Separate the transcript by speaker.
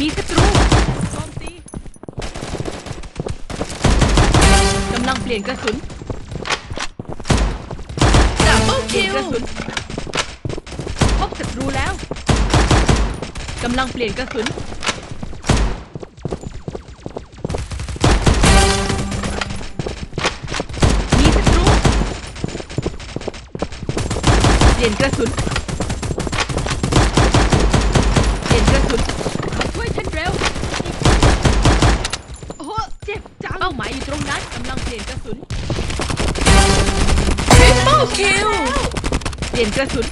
Speaker 1: มีศัตรูโจมตีกำลังเปลี่ยนกระสุน
Speaker 2: ดับเบิล
Speaker 1: เปลี่
Speaker 2: คิ
Speaker 1: ยน
Speaker 2: ว
Speaker 1: กระสุนพบศัตรูแล้วกำลังเปลี่ยนกระสุนมีศัตรูเปลี่ยนกระสุน เปลี่ยนกระสุนมาช่วยฉันเร็ว โอ้โห เจ็บจังเป้าหมายอยู่ตรงนั้นกำลังเปลี่ยนกระสุน
Speaker 2: ทริปเปิลคิว
Speaker 1: เปลี่ยนกระสุน